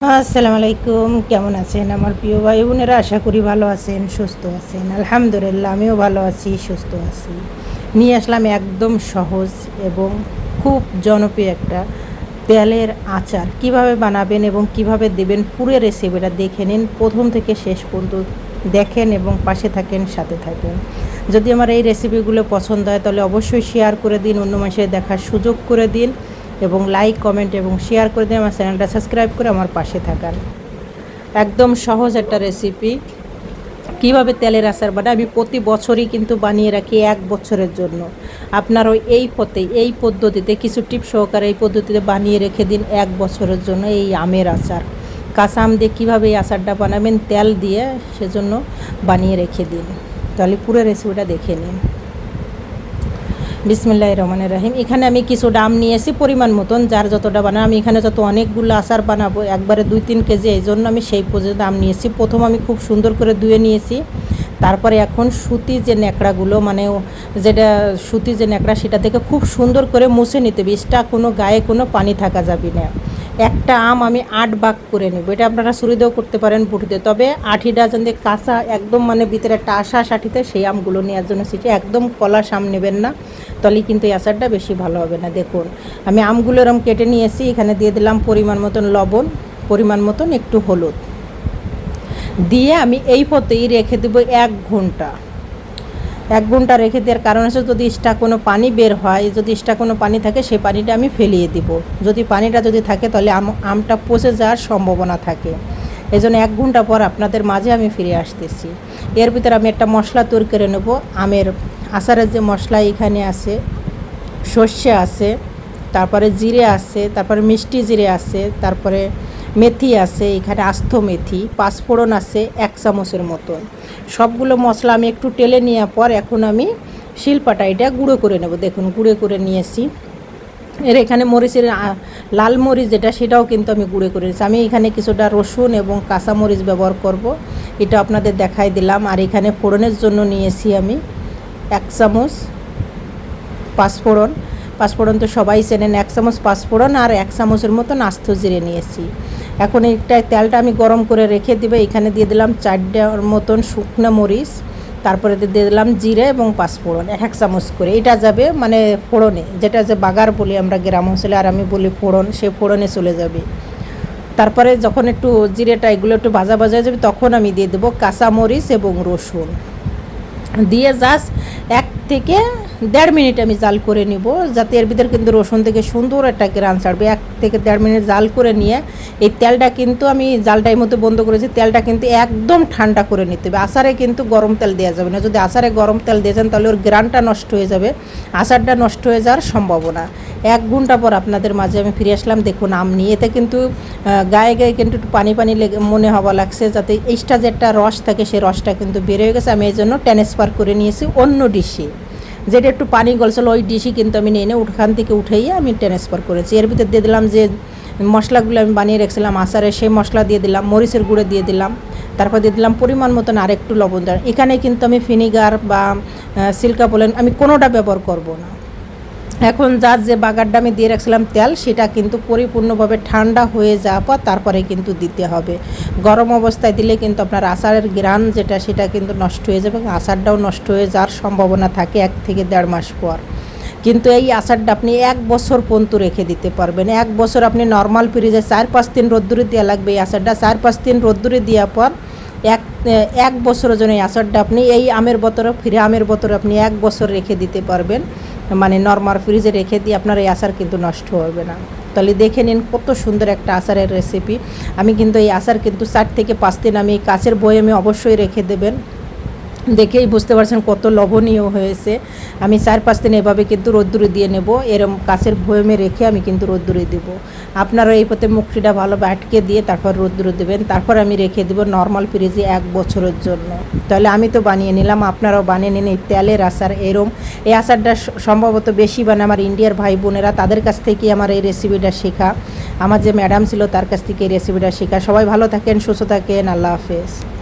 আসসালামু আলাইকুম কেমন আছেন আমার প্রিয় ভাই বোনেরা? আশা করি ভালো আছেন, সুস্থ আছেন। আলহামদুলিল্লাহ, আমিও ভালো আছি, সুস্থ আছি। নিয়ে আসলাম একদম সহজ এবং খুব জনপ্রিয় একটা তেলের আচার। কীভাবে বানাবেন এবং কীভাবে দেবেন পুরো রেসিপিটা দেখে নিন। প্রথম থেকে শেষ পর্যন্ত দেখেন এবং পাশে থাকেন, সাথে থাকেন। যদি আমার এই রেসিপিগুলো পছন্দ হয়, তাহলে অবশ্যই শেয়ার করে দিন, অন্য মাসে দেখার সুযোগ করে দিন। এবং লাইক কমেন্ট এবং শেয়ার করে দিন, আমার চ্যানেলটা সাবস্ক্রাইব করে আমার পাশে থাকান একদম সহজ একটা রেসিপি কীভাবে তেলের আচার বানায়? আমি প্রতি বছরই কিন্তু বানিয়ে রাখি এক বছরের জন্য। আপনারও এই পথে, এই পদ্ধতিতে কিছু টিপ সহকারে এই পদ্ধতিতে বানিয়ে রেখে দিন এক বছরের জন্য এই আমের আচার। কাঁচা আম দিয়ে কীভাবে এই আচারটা বানাবেন? তেল দিয়ে সেজন্য বানিয়ে রেখে দিন। তাহলে পুরো রেসিপিটা দেখে নিন। বিসমিল্লাহ রহমানের রাহিম। এখানে আমি কিছু ডাম নিয়েছি পরিমাণ মতন, যার যতটা বানাবো, আমি এখানে যত অনেকগুলো আচার বানাবো, একবারে দুই তিন কেজি, এই জন্য আমি সেই পর্যন্ত দাম নিয়েছি প্রথম আমি খুব সুন্দর করে ধুয়ে নিয়েছি। তারপরে এখন সুতি যে ন্যাকড়াগুলো মানে যেটা সুতি যে ন্যাকড়া, সেটা থেকে খুব সুন্দর করে মুছে নিতে হবে। এক্সট্রা কোনো গায়ে কোনো পানি থাকা যাবে না। একটা আম আমি আট ভাগ করে নেব। এটা আপনারা সুরিদেও করতে পারেন বুটিতে তবে আঠিটা যেন কাঁচা, একদম মানে ভিতরে একটা আশা আঠিতে সেই আমগুলো নেওয়ার জন্য সেটি একদম কলাস আম নেবেন না। তাহলে কিন্তু এই আচারটা বেশি ভালো হবে না। দেখুন, আমি আমগুলো এরম কেটে নিয়েছি এখানে দিয়ে দিলাম পরিমাণ মতন লবণ, পরিমাণ মতন একটু হলুদ। দিয়ে আমি এই পথেই রেখে দেবো এক ঘণ্টা। এক ঘণ্টা রেখে দেওয়ার কারণ হচ্ছে যদি এক্সট্রা কোনো পানি বের হয়, যদি এক্সট্রা কোনো পানি থাকে সেই পানিটা আমি ফেলিয়ে দিব। যদি পানিটা যদি থাকে, তাহলে আম, আমটা পচে যাওয়ার সম্ভাবনা থাকে। এই জন্য এক ঘণ্টা পর আপনাদের মাঝে আমি ফিরে আসতেছি। এর ভিতরে আমি একটা মশলা তৈরি করে নেব, আমের আচারের যে মশলা এখানে আছে, সর্ষে আছে, তারপরে জিরে আছে, তারপরে মিষ্টি জিরে আছে, তারপরে মেথি আছে, এখানে আস্ত মেথি, পাঁচফোড়ন আছে, এক চামচের মতন। সবগুলো মশলা আমি একটু টেলে নেওয়ার পর এখন আমি শিলপাটা এটা গুঁড়ো করে নেব। দেখুন, গুঁড়ো করে নিয়েছি। এর এখানে মরিচের লাল মরিচ যেটা, সেটাও কিন্তু আমি গুঁড়ো করে নিয়েছি। আমি এখানে কিছুটা রসুন এবং কাঁচা মরিচ ব্যবহার করব। এটা আপনাদের দেখাই দিলাম। আর এখানে ফোড়নের জন্য নিয়েছি আমি এক চামচ পাঁচফোড়ন। পাঁচফোড়ন তো সবাই চেনেন, এক চামচ পাঁচফোড়ন আর এক চামচের মতন আস্ত জিরে নিয়েছি। এখন একটা তেলটা আমি গরম করে রেখে দিবে, এখানে দিয়ে দিলাম চারটার মতন শুকনো মরিচ, তারপরে দিয়ে দিলাম জিরে এবং পাঁচফোড়ন, এক এক চামচ করে। এটা যাবে মানে ফোড়নে, যেটা যে বাগার বলি আমরা গ্রাম অঞ্চলে, আর আমি বলি ফোড়ন, সে ফোড়নে চলে যাবে। তারপরে যখন একটু জিরেটা এগুলো একটু ভাজা ভাজা যাবে, তখন আমি দিয়ে দেবো কাঁচা মরিচ এবং রসুন। দিয়ে জাস্ট এক থেকে দেড় মিনিট আমি জাল করে নিব। যাতে এর ভিতরে কিন্তু রসুন থেকে সুন্দর একটা গ্রান ছাড়বে। এক থেকে দেড় মিনিট জাল করে নিয়ে এই তেলটা কিন্তু আমি জালটা এই মধ্যে বন্ধ করেছি। তেলটা কিন্তু একদম ঠান্ডা করে নিতে হবে। আচারে কিন্তু গরম তেল দেওয়া যাবে না। যদি আচারে গরম তেল দিয়েছেন তাহলে ওর গ্রানটা নষ্ট হয়ে যাবে। আচারটা নষ্ট হয়ে যাওয়ার সম্ভাবনা। এক ঘণ্টা পর আপনাদের মাঝে আমি ফিরে আসলাম। দেখুন, আম নিয়ে। এতে কিন্তু গায়ে গায়ে কিন্তু একটু পানি পানি লেগে, মনে হওয়া লাগছে যাতে এইটা যে একটা রস থাকে, সেই রসটা কিন্তু বের হয়ে গেছে। আমি এই জন্য ট্রান্সফার করে নিয়েছি অন্য ডিশে যেটা একটু পানি গলছিল ওই ডিশই কিন্তু আমি নিয়ে ওখান থেকে উঠেই আমি ট্রান্সফার করেছি। এর ভিতরে দিয়ে দিলাম যে মশলাগুলো আমি বানিয়ে রেখেছিলাম আচারে সেই মশলা দিয়ে দিলাম, মরিচের গুঁড়ো দিয়ে দিলাম, তারপর দিয়ে দিলাম পরিমাণ মতন আরেকটু লবণ দেওয়ার। এখানে কিন্তু আমি ভিনিগার বা সিল্কা বলেন আমি কোনোটা ব্যবহার করব না। এখন যার যে বাগারটা আমি দিয়ে রাখছিলাম তেল, সেটা কিন্তু পরিপূর্ণভাবে ঠান্ডা হয়ে যাওয়ার পর তারপরে কিন্তু দিতে হবে। গরম অবস্থায় দিলে কিন্তু আপনার আচারের গ্রান যেটা, সেটা কিন্তু নষ্ট হয়ে যাবে এবং আচারটাও নষ্ট হয়ে যাওয়ার সম্ভাবনা থাকে এক থেকে দেড় মাস পর। কিন্তু এই আচারটা আপনি এক বছর পর্যন্ত রেখে দিতে পারবেন। এক বছর আপনি নর্মাল ফ্রিজে চার পাঁচ দিন রোদ্দুরে দেওয়া লাগবে এই আচারটা চার পাঁচ দিন রোদ্দুরে দেওয়ার পর এক এক বছরের জন্য এই আচারটা আপনি এই আমের বোতলে ফিরে আমের বোতলে আপনি এক বছর রেখে দিতে পারবেন। মানে নর্মাল ফ্রিজে রেখে দিয়ে আপনার এই আচার কিন্তু নষ্ট হবে না। তাহলে দেখে নিন কত সুন্দর একটা আচারের রেসিপি আমি কিন্তু এই আচার কিন্তু চার থেকে পাঁচ দিন আমি কাছের আমি অবশ্যই রেখে দেবেন। দেখেই বুঝতে পারছেন কত লবণীয় হয়েছে। আমি চার পাঁচ দিন এভাবে কিন্তু রোদ্দুরে দিয়ে নেব, এরম কাছের ভয়েমে রেখে আমি কিন্তু রোদ্দুরে দেবো। আপনারা এই পথে মুখটিটা ভালো আটকে দিয়ে তারপর রোদ্দুরে দেবেন, তারপর আমি রেখে দেবো নর্মাল ফ্রিজে এক বছরের জন্য। তাহলে আমি তো বানিয়ে নিলাম, আপনারাও বানিয়ে নিন, এই তেলের আচার এরম। এই আচারটা সম্ভবত বেশি বানায় আমার ইন্ডিয়ার ভাই বোনেরা, তাদের কাছ থেকেই আমার এই রেসিপিটা শেখা। আমার যে ম্যাডাম ছিল, তার কাছ থেকে এই রেসিপিটা শেখা। সবাই ভালো থাকেন, সুস্থ থাকেন, আল্লাহ হাফেজ।